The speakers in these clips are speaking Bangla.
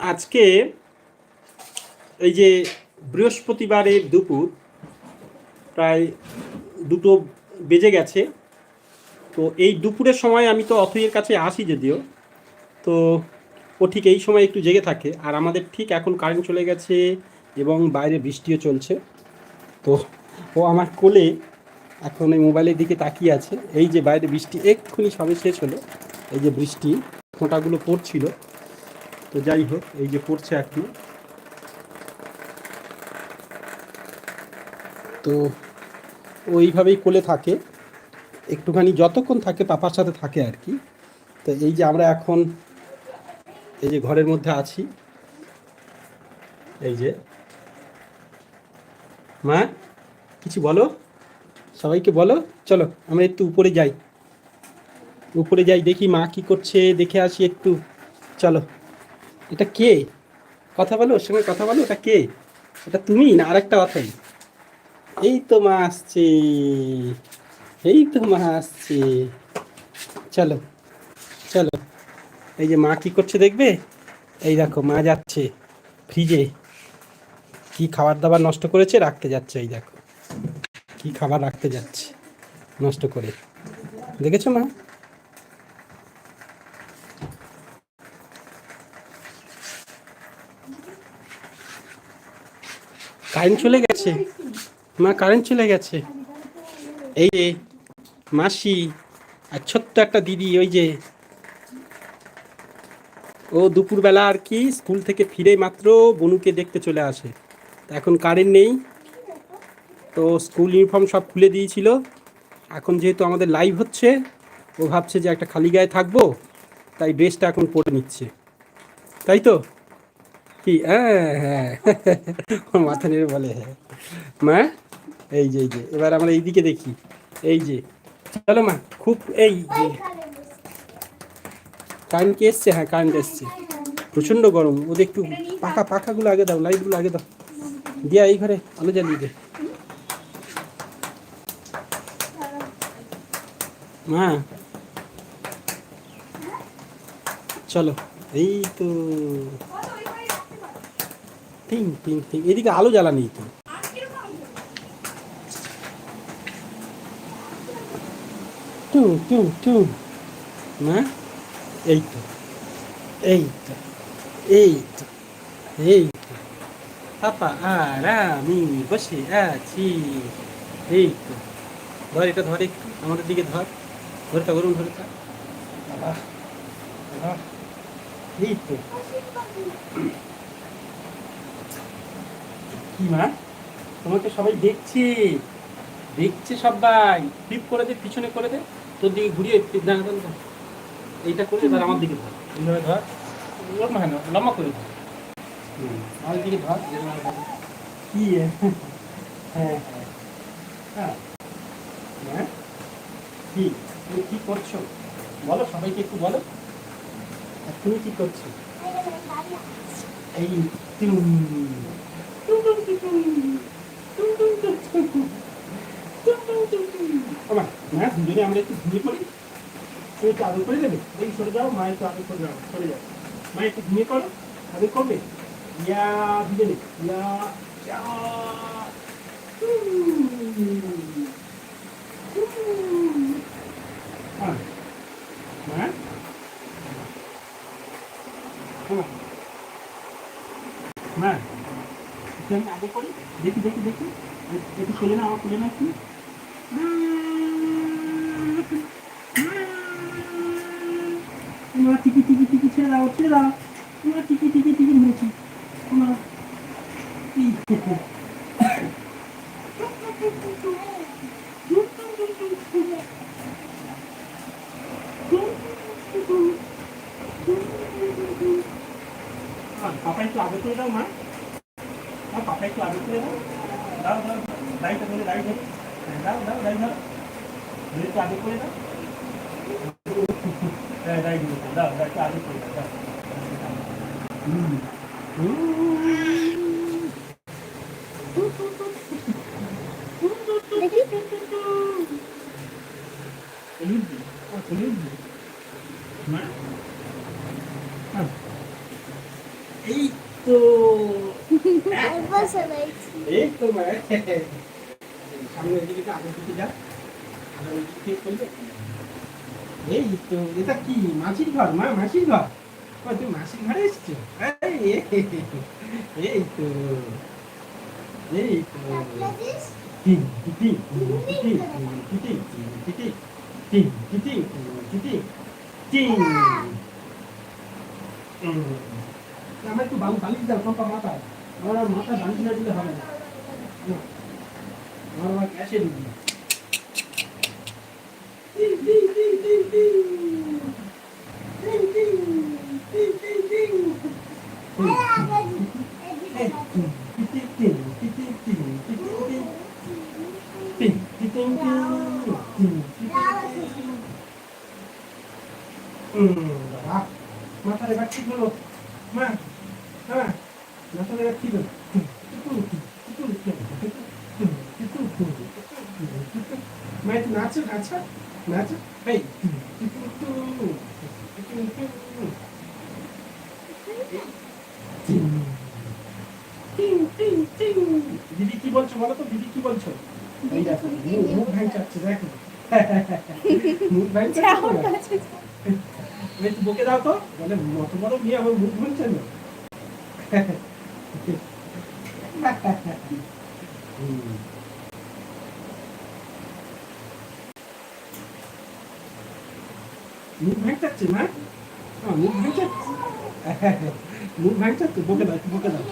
আজকে এই যে বৃহস্পতিবারের দুপুর প্রায় দুটো বেজে গেছে। তো এই দুপুরের সময় আমি তো অথইয়ের কাছে আসি যদিও তো ও ঠিক এই সময় একটু জেগে থাকে। আর আমাদের ঠিক এখন কারেন্ট চলে গেছে এবং বাইরে বৃষ্টিও চলছে। তো ও আমার কোলে এখন এই মোবাইলের দিকে তাকিয়ে আছে। এই যে বাইরে বৃষ্টি এক্ষুনি সবে শেষ হলো। এই যে বৃষ্টি, ফোঁটাগুলো পড়ছিল। তো যাই হোক, এই যে পড়ছে এখন। তো ওইভাবেই কোলে থাকে। একটুখানি যতক্ষণ থাকে পাপার সাথে থাকে আর কি। তো এই যে আমরা এখন এই যে ঘরের মধ্যে আছি। এই যে মা, কিছু বলো? সবাইকে বলো, চলো, আমরা একটু উপরে যাই। উপরে যাই, দেখি মা কি করছে, দেখে আসি একটু। চলো। এটা কে? কথা বলো, ওর সঙ্গে কথা বলো, এটা কে? এটা তুমি না আরেকটা কথাই এই তো মা আসছে। এই তো মা আসছে। চলো চলো। এই যে মা কি করছে দেখবে? এই দেখো, মা যাচ্ছে ফ্রিজে। কি খাবার দাবার নষ্ট করেছে, রাখতে যাচ্ছে এই দেখো। কি খাবার রাখতে যাচ্ছে, নষ্ট করে। দেখেছ মা? কারেন্ট চলে গেছে। মা, কারেন্ট চলে গেছে। এই যে, মাসি আর ছোট্ট একটা দিদি, ওই যে। ও দুপুরবেলা আর কি স্কুল থেকে ফিরে মাত্র বনুকে দেখতে চলে আসে। তা এখন কারেন্ট নেই। তো স্কুল ইউনিফর্ম সব খুলে দিয়েছিল। এখন যেহেতু আমাদের লাইভ হচ্ছে, ও ভাবছে যে একটা খালি গায়ে থাকব, তাই ড্রেসটা এখন পরে নিচ্ছে। তাই তো? কি? হ্যাঁ হ্যাঁ। মাথা নেড়ে বলে হ্যাঁ। মা, এই যে এই যে, এবার আমরা এইদিকে দেখি। এই যে, চলো মা, খুব এই যে। কারেন্ট কি এসছে? হ্যাঁ কারেন্ট এসছে। প্রচণ্ড গরম। ওদের একটু পাখা, পাখাগুলো আগে দাও লাইটগুলো আগে দাও। দিয়া এই ঘরে, আলো জ্বালিয়ে দে। মা। চলো, এই তো। টিং টিং টিং, এদিকে আলো জ্বালানি তো। টু টু টু। না এই তো এই তো এই তো, এই পাপা আর আমি বসে আছি এই তো ধর এটা, ধর একটু, আমাদের দিকে ধর। ধরে তা গরম ধরে তা বাবা বাবা। এই তো কি মা? তোমাকে সবাই দেখছে? দেখছে সবাই। ফ্লিপ করে দে, পিছনে করে দে। তোর দিকে ঘুরিয়ে না। এইটা করে এবার আমার দিকে ধর। এইভাবে ধর। না, লম্বা করে ধর। দিকে ধর কি? হ্যাঁ। হ্যাঁ হ্যাঁ হ্যাঁ কি তুমি কি করছ বলো সবাইকে একটু বলো আর তুমি কি করছ এই টুম মা দুজনে আমরা একটু ঘুমিয়ে পড়ি তুমি একটু আদর করে দেবে এই সরে যাও মা একটু আদর করে যাও সরে যাও মা একটু ঘুমিয়ে পড়ো আদর করবে দুজনে ইয়া ইয়া। টুম। টুম। হ্যাঁ। মা? আমি আগে করি দেখি দেখি দেখি একটু খুলে না আমার খুলে না তোমরা টিকি টিকি টিকি ছেড়ে দাও ছেড়ে দাও টিকি টিকি পান পাপা একটু আগে করে দাও মা মা পাপা একটু আগে করে দাও দাও দাও দায়িত্ব ধরে দায়িত্ব দাও দাও দায়িত্ব ধরে একটু আগে করে দাও দাও দায়িত্ব আগে করে দাও হুম Thank you. এই তো এই তো সামনের দিকে আগের দিকে যা ওই দিক করলে এই তো এটা কি মাসির ঘর মা মাসির ঘর ও তুই মাসির ঘরে এসছো এই, তো এই তো আপনাদের টিং টিং টিং টিং টিং টিং টিং টিং টিং আমার একটু বালু বালিশ দাও কম্পা মাথায়। আমার আর মাথায় বালিশ না দিলে হবে না। আমার আবার দিবি নাচো নাচো নাচো এই দিদি কি বলছো বলো তো? দিদি কি বলছো? এই দেখো মুখ- ভ্যাংচাচ্ছে দেখো। মুখ ভ্যাংচাচ্ছে বকে দাও তো। বলে অত বড় মেয়ে আমার মুখ হুম। মুখ ভেঙচাচ্ছে না? হ্যাঁ, মুখ ভেঙচাচ্ছে। মুখ ভেঙচাচ্ছে বকে দাও বকে দাও।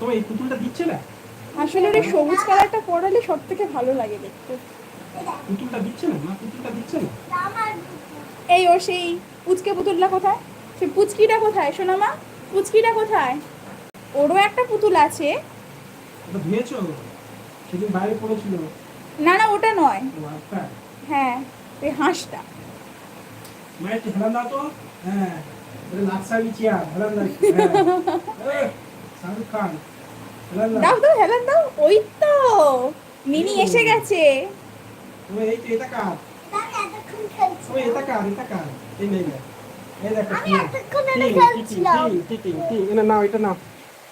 তোমার এই পুতুলটা দিচ্ছে না? আসলে ওই সবুজ কালারটা পরালে সব থেকে ভালো লাগে দেখতে। পুতুলটা দিচ্ছে না? মা পুতুলটা দিচ্ছে না? এই ও সেই পুচকে পুতুলটা কোথায়? সে পুচকিটা কোথায়? শোনা মা পুচকিটা কোথায়? ওরও একটা পুতুল আছে। ধুয়েছো? সেদিন বাইরে পড়েছিল। না না ওটা নয়। আচ্ছা। হ্যাঁ ওই হাঁসটা। একটু হেলান দাও তো। হ্যাঁ লাক্সারি চেয়ার হেলান দাও। হ্যাঁ। শাহরুখ খান। দাও দাও হেলান দাও। ওই তো মিনি এসে গেছে। তুমি এই এটা কার? তুমি এটা কার? এটা কার? এই নেই না। এই দেখো আমি এতক্ষণ এটা খেলছিলাম। টিং, টিং, টিং, টিং। এটা নাও এটা নাও।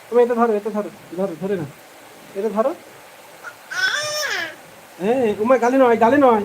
তুমি এটা ধরো এটা ধরো ধরো ধরে না। এটা ধরো। হ্যাঁ উমা গালে নয় গালে নয়।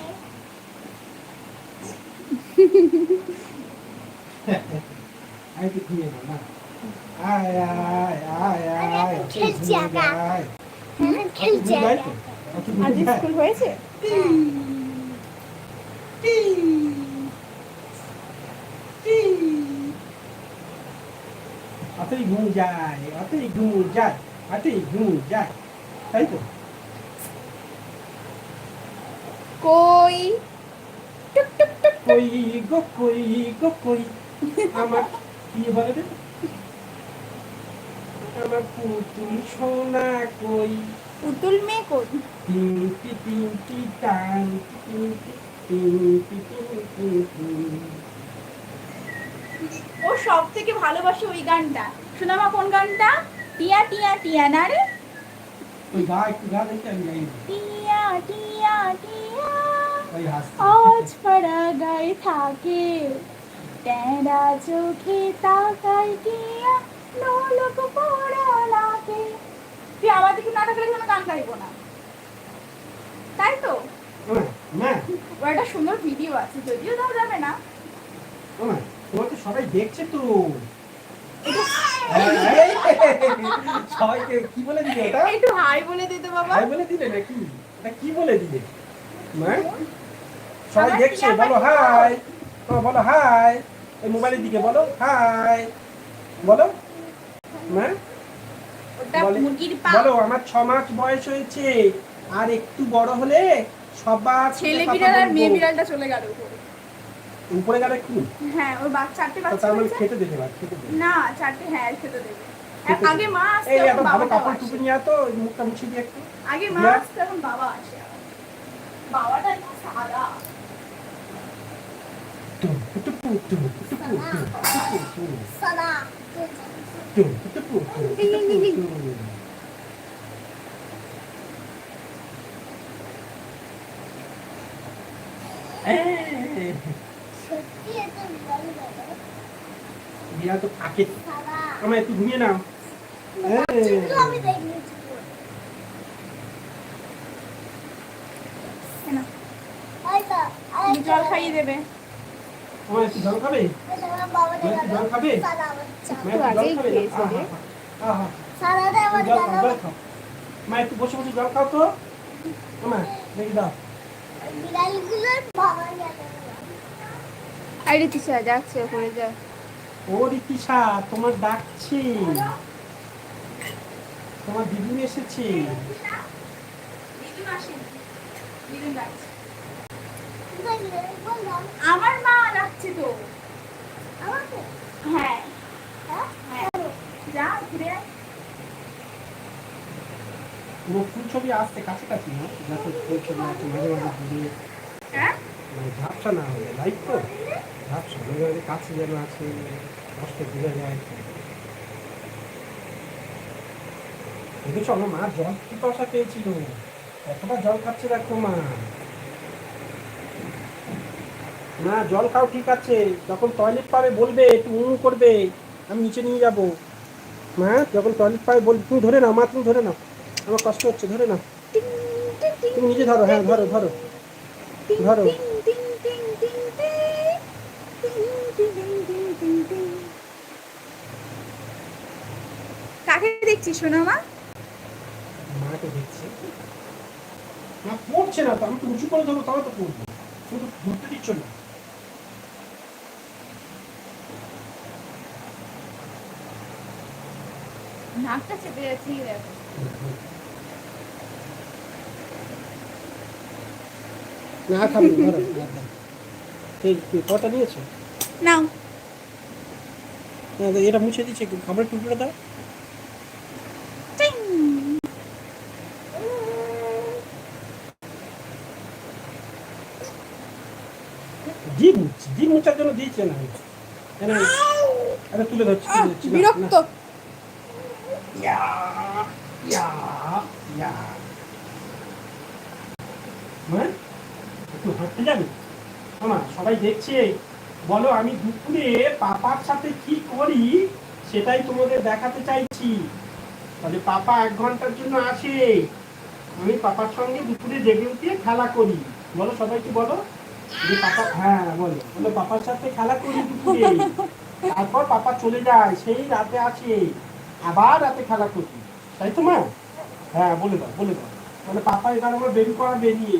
আয় তুই ঘুমিয়ে না আয় আয় আয় আয় খেলছি একা। খেলছি একা। তো? আজ? স্কুল হয়েছে অতই ঘুম যায় অতই ঘুম যায় অতই ঘুম যায় তাই তো কই টুক টুক কই গো কই গো কই? আমার কি বলে রে? আমার পুতুল সোনা কই? পুতুল মেয়ে কই? টিং টি টিং টি টাং টিং টি টিং টি টিং টি টিং ও সব থেকে ভালোবাসে ওই গানটা। শোনা মা কোন গানটা? টিয়া টিয়া টিয়া না রে? ওই গা একটু গা দেখতে আমি যাই টিয়া টিয়া টিয়া। আজ পাড়া গায়ে থাকে। টেরা চোখে তাকায় টিয়া নোলক পড়া লাগে। তুই আমার দিকে না থাকলে কোনো গান গাইবো না। তাই তো? একটা সুন্দর ভিডিও আছে যদিও দেওয়া যাবে না। তোমার তো সবাই দেখছে তো। সবাইকে কি বলে দিলে ওটা? একটু হাই বলে দিতে বাবা। ভাই বলে দিলে নাকি? এটা কি বলে দিলে? মা? সবাই দেখছে বলো হাই। ও বলো হাই। এই মোবাইলের দিকে বলো হাই। বলো। ওটা বলে- আমার ছ মাস বয়স হয়েছে। আর একটু বড় হলে সবার ছেলে বিড়াল আর মেয়ে বিড়ালটা চলে গেল উপরে। গেলে কি? হ্যাঁ ওর বাচ্চা চারটে বাচ্চা তার মানে খেতে দেবে না খেতে দেবে না চারটে হ্যাঁ খেতে দেবে। আগে মা আসতে এই এখন এত কাপড় টুপি নিয়ে তো মুখটা মুছে দিয়ে একটু। আগে মা আসতে এখন বাবা আসে বাবাটা একটু সাদা টুম, টুটুপু, টুম, টুটুপু, টুম, টুটুপু, টুম, সাদা টুম, টুটুপু, টুম, টুটুপু, টুম। এই, সত্যি এত ভালো লাগে বিড়াল তো সাদা আমার একটু ঘুমিয়ে নাও জল খাইয়ে দেবে একটু জল খাবে? জল খাবে? মা, একটু বসে বসে জল খাও তো। মা দেখি দাও। বিড়ালগুলোর বাবা জানে আরে তিশা যাচ্ছে যা। ও তোমার ডাকছি। তোমার দিদিন এসেছে। আসেনি। দিদিন ডাকছে বললাম আমার মা ডাকছে তো আমাকে হ্যাঁ হ্যাঁ হ্যাঁ যা ঘুরে আয়। পুরো ফুল ছবি আসতে কাছাকাছি না যাতে ফুল ছবি আছে মাঝে মাঝে দূরে হ্যাঁ? মানে ঝাপসা না লাইট তো? ঝাপসা মাঝে মাঝে কাছে যেন আছে কষ্ট বোঝা যায়। দেখেছ আমার মা জল কি কষা পেয়েছিল কতটা জল খাচ্ছে দেখো মা। না জল খাও ঠিক আছে। যখন টয়লেট পাবে বলবে একটু উঁ করবে। আমি নিচে নিয়ে যাব। মা যখন টয়লেট পাবে বল তুমি ধরে নাও মা তুমি ধরে নাও। আমার কষ্ট হচ্ছে ধরে না। তুমি নিজে ধরো হ্যাঁ ধরো ধরো। ধরো। কাকে শোনা মা? মাকে দেখছি। না পড়ছে না তো আমি তো উঁচু করে ধরবো তবে তো পড়ব। শুধু ধরতে দিচ্ছ না। নাকটা চেপে যাচ্ছে দেখো। না খাবি ধরো ঠিক কটা নিয়েছো? নাও। এটা মুছে দিচ্ছে দাও। ডিম মুছছি ডিম মুছার জন্য দিয়েছে না। তুলে ধরছি বিরক্ত। ইয়া। মা, একটু হাঁটতে যাবে? সবাই দেখছে। বলো আমি দুপুরে পাপার সাথে কি করি সেটাই তোমাদের দেখাতে চাইছি। তাহলে পাপা এক ঘণ্টার জন্য আসে। আমি পাপার সঙ্গে দুপুরে জেগে উঠিয়ে খেলা করি। বলো সবাইকে বলো। যে পাপা হ্যাঁ বলো। বলো পাপার সাথে খেলা করি দুপুরে। তারপর পাপা চলে যায় সেই রাতে আসে। আবার রাতে খেলা করি। তাই তো মা? হ্যাঁ বলে দাও বলে দাও। মানে পাপা এবার আমার বেরি করা বেরিয়ে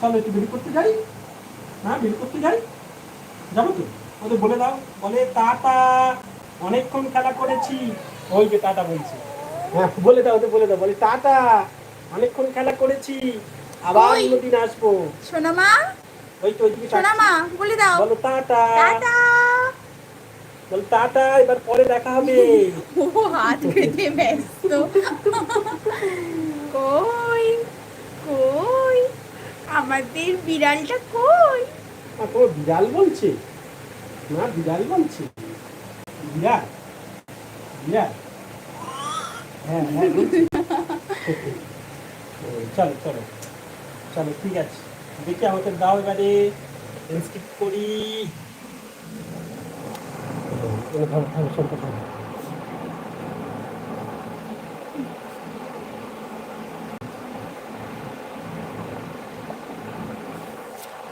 চলো একটু বেরি করতে যাই। হ্যাঁ বেরি করতে যাই। যাব তো? ওদের বলে দাও। বলে টাটা অনেকক্ষণ খেলা করেছি। ওই যে টাটা বলছে। হ্যাঁ বলে দাও ওদের বলে দাও। বলে টাটা অনেকক্ষণ খেলা করেছি। আবার। অন্যদিন আসব। শোনা মা। ওই তো ওইদিকে শোনা বলে দাও। বলো টাটা টাটা বলো টাটা এবার পরে দেখা হবে। ও হাত পেতে ব্যস্ত। কই কই? আমাদের বিড়ালটা কই? আর বিড়াল বলছে। না বিড়াল বলছে। বিড়াল বিড়াল। হ্যাঁ হ্যাঁ চলো চলো। চলো ঠিক আছে। দেখি আমাকে দাও এবারে। স্কিপ করি। ও, ধরো, ধরো, ধরো, ধরো।